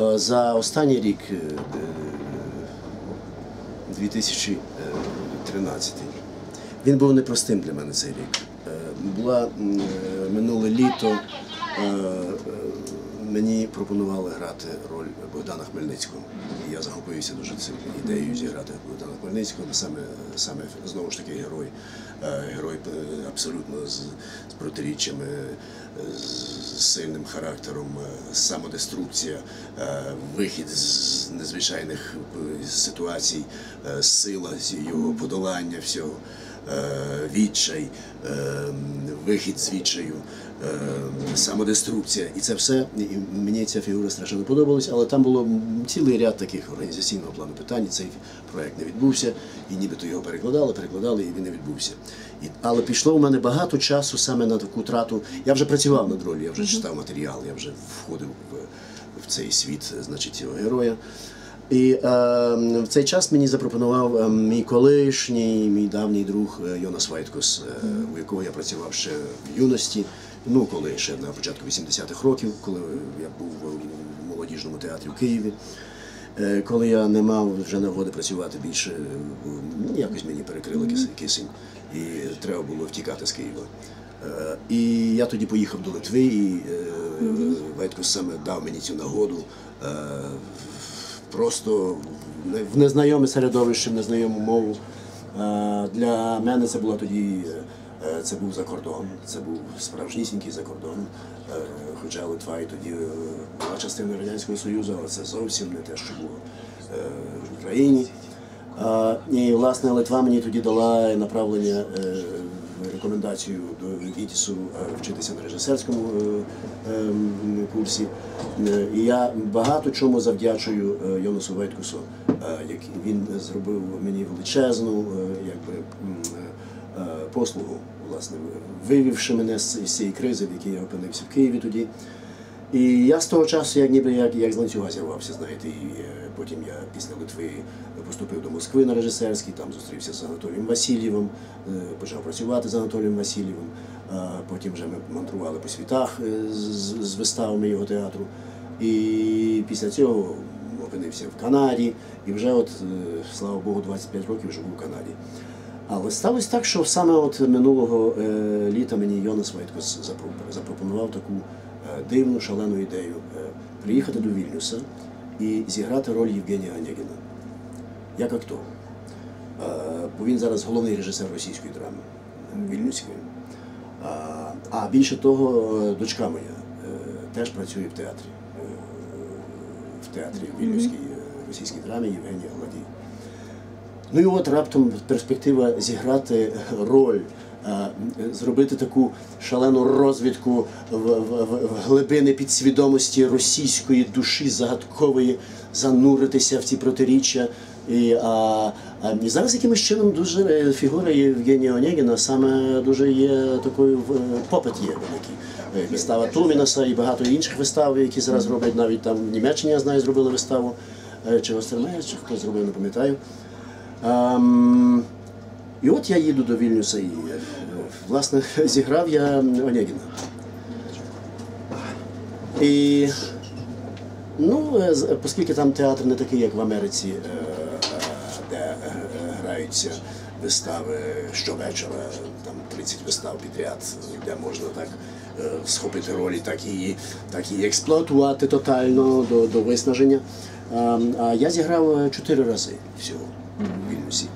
Е, За останній рік, е, е, 2013, він був непростим для мене цей рік. Е, Була е, минуле літо. Мені пропонували грати роль Богдана Хмельницького. І я захопився дуже цим ідеєю зіграти Богдана Хмельницького, саме, саме знову ж таки герой, е, герой е, абсолютно з, з протиріччями, е, з сильним характером, самодеструкція, вихід з незвичайних ситуацій, сила його подолання всього відчай, вихід з відчаю, самодеструкція. І це все. І мені ця фігура страшенно подобалась, але там було цілий ряд таких організаційного плану питань. Цей проект не відбувся, і нібито його перекладали, перекладали, і він не відбувся. І, але пішло у мене багато часу саме на таку трату. Я вже працював над ролью, я вже читав матеріал, я вже входив в, в цей світ, значить, цього героя. І е, в цей час мені запропонував е, мій колишній, мій давній друг е, Йонас Вайткос, е, у якого я працював ще в юності. Ну, коли ще на початку 80-х років, коли я був в молодіжному театрі в Києві. Е, Коли я не мав вже нагоди працювати більше, ну, якось мені перекрили кисень, і треба було втікати з Києва. Е, І я тоді поїхав до Литви, і е, Вайткос саме дав мені цю нагоду. просто в незнайоме середовище, в незнайому мову. Для мене це була тоді, це був за кордон, це був справжнісінький за кордон. Е, Хоча Литва і тоді е, була частиною Радянського Союзу, але це зовсім не те, що було е, в Україні. Е, І власне Литва мені тоді дала направлення е, рекомендацію до ВІТІСу е, вчитися на режисерському е, ем, курсі. Е, І я багато чому завдячую е, Йонасу Вайткусу, е, як він зробив мені величезну е, якби, е, е, послугу, власне, вивівши мене з цієї кризи, в якій я опинився в Києві тоді. І я з того часу, як ніби як, як з ланцюга зірвався, знаєте, і е, потім я після Литви поступив до Москви на режисерський, там зустрівся з Анатолієм Васильєвим, е, почав працювати з Анатолієм Васильєвим. Потім вже ми мандрували по світах е, з, виставами його театру. І після цього опинився в Канаді, і вже от, слава Богу, 25 років живу в Канаді. Але сталося так, що саме от минулого е, літа мені Йонас Вайткос запропонував таку е, дивну, шалену ідею е, приїхати до Вільнюса і зіграти роль Євгенія Онегіна як актор. Бо він зараз головний режисер російської драми Вільнюської. А, більше того, дочка моя теж працює в театрі. В театрі Вільнюській е, російській драмі Євгенія Гладій. Ну і от раптом перспектива зіграти роль, е, зробити таку шалену розвідку в, в, в- в глибини підсвідомості російської душі загадкової, зануритися в ці протиріччя. І, а, а, і зараз якимось чином дуже е, фігура Євгенія Онегіна саме дуже є такою в- попит є великий. Е, Вистава Тумінаса і багато інших вистав, які зараз роблять навіть там в Німеччині, я знаю, зробили виставу. Е, Чи Остермеєр, чи хтось зробив, не пам'ятаю. Ем, і от я їду до Вільнюса і е, власне зіграв я Онегіна. І ну, е, оскільки там театр не такий, як в Америці, е, де граються вистави щовечора, там 30 вистав підряд, де можна так схопити ролі, так і, так і експлуатувати тотально до, до виснаження. А, а я зіграв чотири рази всього в Вільнюсі.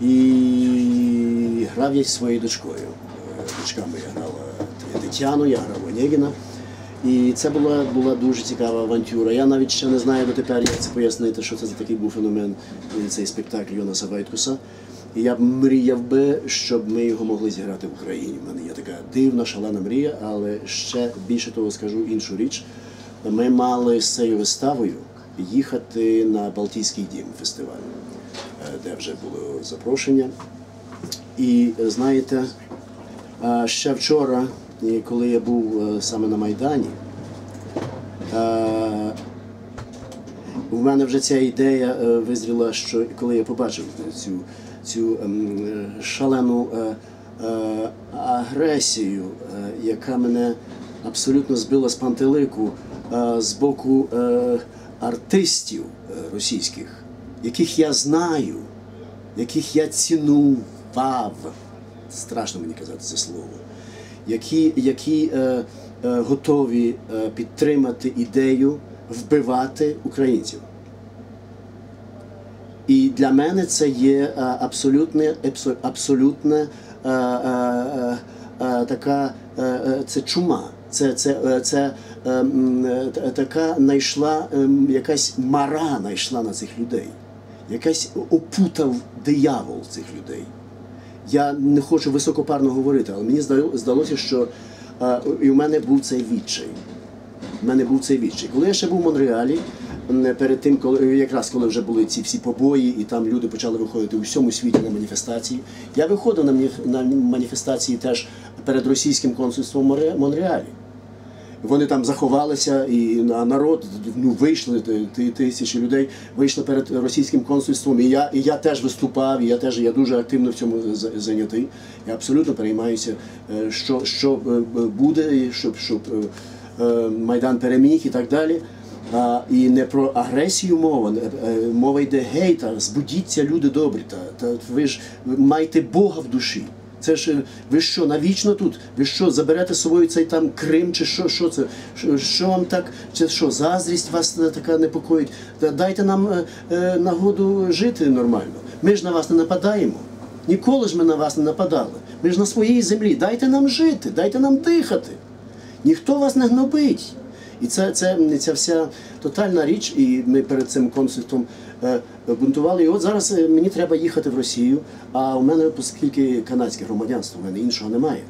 І грав я зі своєю дочкою. Е, Дочка моя грала Тетяну, я грав Онегіна. І це була, була дуже цікава авантюра. Я навіть ще не знаю дотепер, як це пояснити, що це за такий був феномен, е, цей спектакль Йонаса Вайткуса. І я б мріяв би, щоб ми його могли зіграти в Україні. У мене є така дивна, шалена мрія, але ще більше того скажу іншу річ. Ми мали з цією виставою їхати на Балтійський дім фестиваль, е, де вже було запрошення. І е, знаєте, ще вчора, коли я був е, саме на Майдані, е, у мене вже ця ідея е, визріла, що коли я побачив цю, цю ем, е, шалену е, е, агресію, е, яка мене абсолютно збила з пантелику е, з боку е, артистів е, російських, яких я знаю, яких я цінував, страшно мені казати це слово, які, які е, е, готові е, підтримати ідею вбивати українців. І для мене це є е, абсолютне, абсолютне е, е, е, е, така е, е, це чума. Це, це, е, це е, е, така знайшла ем, якась мара знайшла на цих людей. Якась опутав диявол цих людей. Я не хочу високопарно говорити, але мені здалося, що е, і в мене був цей відчай. У мене був цей відчай. Коли я ще був в Монреалі, перед тим, коли якраз коли вже були ці всі побої, і там люди почали виходити у всьому світі на маніфестації, я виходив на, маніфестації теж перед російським консульством в Монреалі. Вони там заховалися, і на- народ ну, вийшли, ти- ти- тисячі людей вийшли перед російським консульством. І я, і я теж виступав, і я теж я дуже активно в цьому зайнятий. Я абсолютно переймаюся, е, що, що е, буде, щоб, щоб е, Майдан переміг і так далі. А, і не про агресію мова, мова йде гей, та збудіться, люди добрі. Та, та ви ж маєте Бога в душі. Це ж е, ви що, навічно тут? Ви що, заберете з собою цей там Крим, чи що, що це? Що, вам так? Чи що, заздрість вас така непокоїть? Дайте нам е, е, нагоду жити нормально. Ми ж на вас не нападаємо. Ніколи ж ми на вас не нападали. Ми ж на своїй землі. Дайте нам жити, дайте нам дихати. Ніхто вас не гнобить. І це, це, ця вся тотальна річ, і ми перед цим консультом е, бунтували. І от зараз е, мені треба їхати в Росію, а у мене, оскільки канадське громадянство, у мене іншого немає.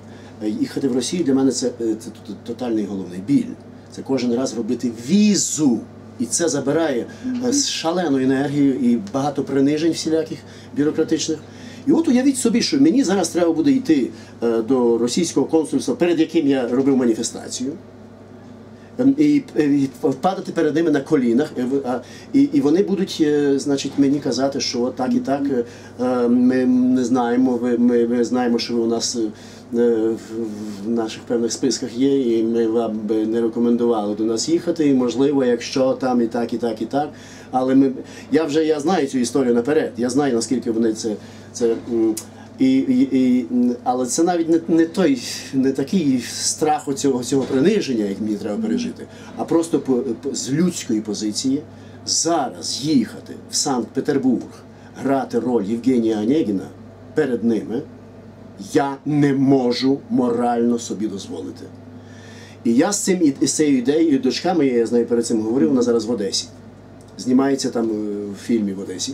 Е, Їхати в Росію для мене це, це тотальний головний біль. Це кожен раз робити візу. І це забирає шалену енергію і багато принижень всіляких бюрократичних. І от уявіть собі, що мені зараз треба буде йти до російського консульства, перед яким я робив маніфестацію. Ем, і, і падати перед ними на колінах, і, і вони будуть, е, значить, мені казати, що так і так е, е, ми не знаємо. Ми, ми знаємо, що ви у нас е, в наших певних списках є, і ми вам би не рекомендували до нас їхати. І можливо, якщо там і так, і так, і так. Але ми я вже я знаю цю історію наперед. Я знаю наскільки вони це це. І, і, але це навіть не, не той, не такий страх оцього, цього приниження, як мені треба пережити, а просто по, по- з людської позиції зараз їхати в Санкт-Петербург, грати роль Євгенія Онегіна перед ними, я не можу морально собі дозволити. І я з цим з цією ідеєю, дочка моя, я з нею перед цим говорив, вона зараз в Одесі. Знімається там е, в фільмі в Одесі.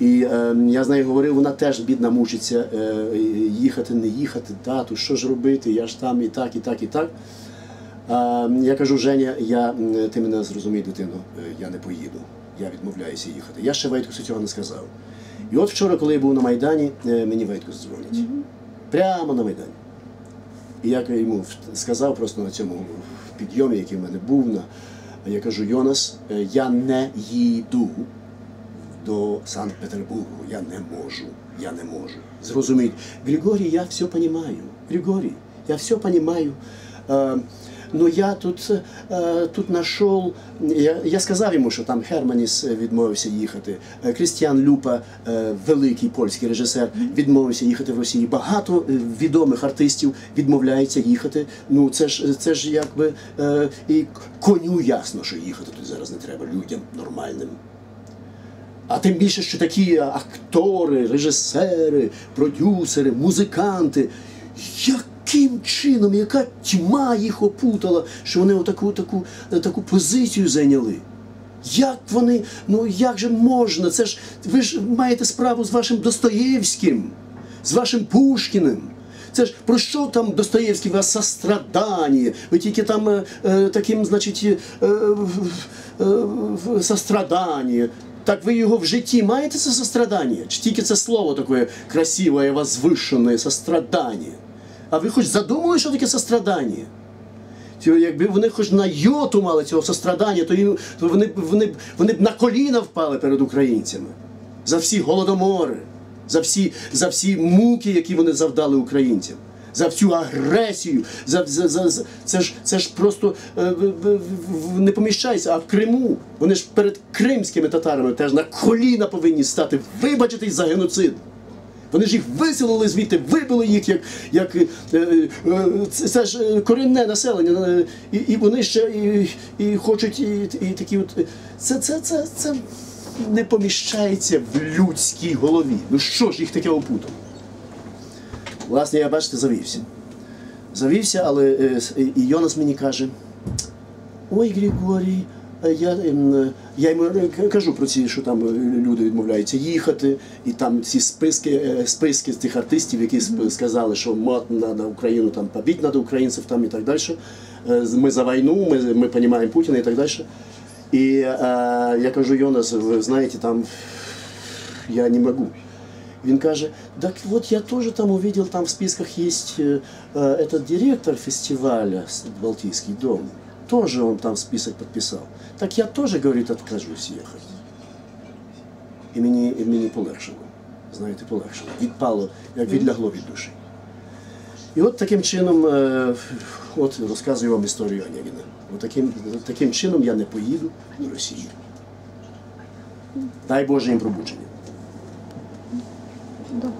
І е, я з нею говорив, вона теж бідна мучиться е, їхати, не їхати, тату, що ж робити, я ж там і так, і так, і так. А, я кажу, Женя, я, ти мене зрозумій, дитино, е, я не поїду. Я відмовляюся їхати. Я ще Вейткусу цього не сказав. І от вчора, коли я був на Майдані, е, мені Вейткус дзвонить. Прямо на Майдані. І я йому сказав просто на цьому підйомі, який в мене був, на, я кажу, Йонас, е, я не їду до Санкт-Петербургу, я не можу, я не можу. Зрозуміть, Григорій, я все понимаю. Григорій, я все. Е, Ну я тут, е, тут знайшов, я, я сказав йому, що там Херманіс відмовився їхати. Е, Крістіан Люпа, е, великий польський режисер, відмовився їхати в Росію. Багато е, відомих артистів відмовляється їхати. Ну це ж це ж якби е, і коню ясно, що їхати тут зараз не треба людям нормальним. А тим більше, що такі актори, режисери, продюсери, музиканти, яким чином, яка тьма їх опутала, що вони отаку таку, таку позицію зайняли? Як вони, ну як же можна? Це ж ви ж маєте справу з вашим Достоєвським, з вашим Пушкіним. Це ж про що там Достоєвський вас сострадання? Ви тільки там е, е, таким, значить, е, е, сострадання. Так ви його в житті маєте це сострадання? Чи тільки це слово таке красиве, возвишене, сострадання? А ви хоч задумали, що таке сострадання? Якби вони хоч на йоту мали цього сострадання, то, їм, то вони, вони, вони б на коліна впали перед українцями за всі голодомори, за всі, за всі муки, які вони завдали українцям, за всю агресію. За, за, за, це, ж, це ж просто е, не поміщається. А в Криму вони ж перед кримськими татарами теж на коліна повинні стати, вибачитись за геноцид. Вони ж їх виселили звідти, вибили їх як, як е, е, це, ж корінне населення, і, і вони ще і, і хочуть і, і такі от. Це, це, це, це не поміщається в людській голові. Ну що ж їх таке опутало? Власне, я бачите, завівся. Завівся, але е, і Йонас мені каже: Ой, Григорій, е, я, ем, я йому е, кажу про ці, що там люди відмовляються їхати, і там ці списки, списки тих артистів, які сказали, що мат на, Україну там побити треба українців там і так далі. Ми за війну, ми, ми розуміємо Путіна і так далі. І я кажу, Йонас, ви знаєте, там я не могу. Він каже, так вот я тоже там увидел, там в списках есть э, э, этот директор фестиваля с- Балтийский дом. Тоже он там список подписал. Так я тоже, говорит, откажусь ехать. І мені, і мені полегшило. Знаєте, полегшило. Відпало, як відлягло від душі. І от таким чином, е, от розказую вам історію Онегіна. От таким, таким чином я не поїду в Росію. Дай Боже їм пробудження. 行动。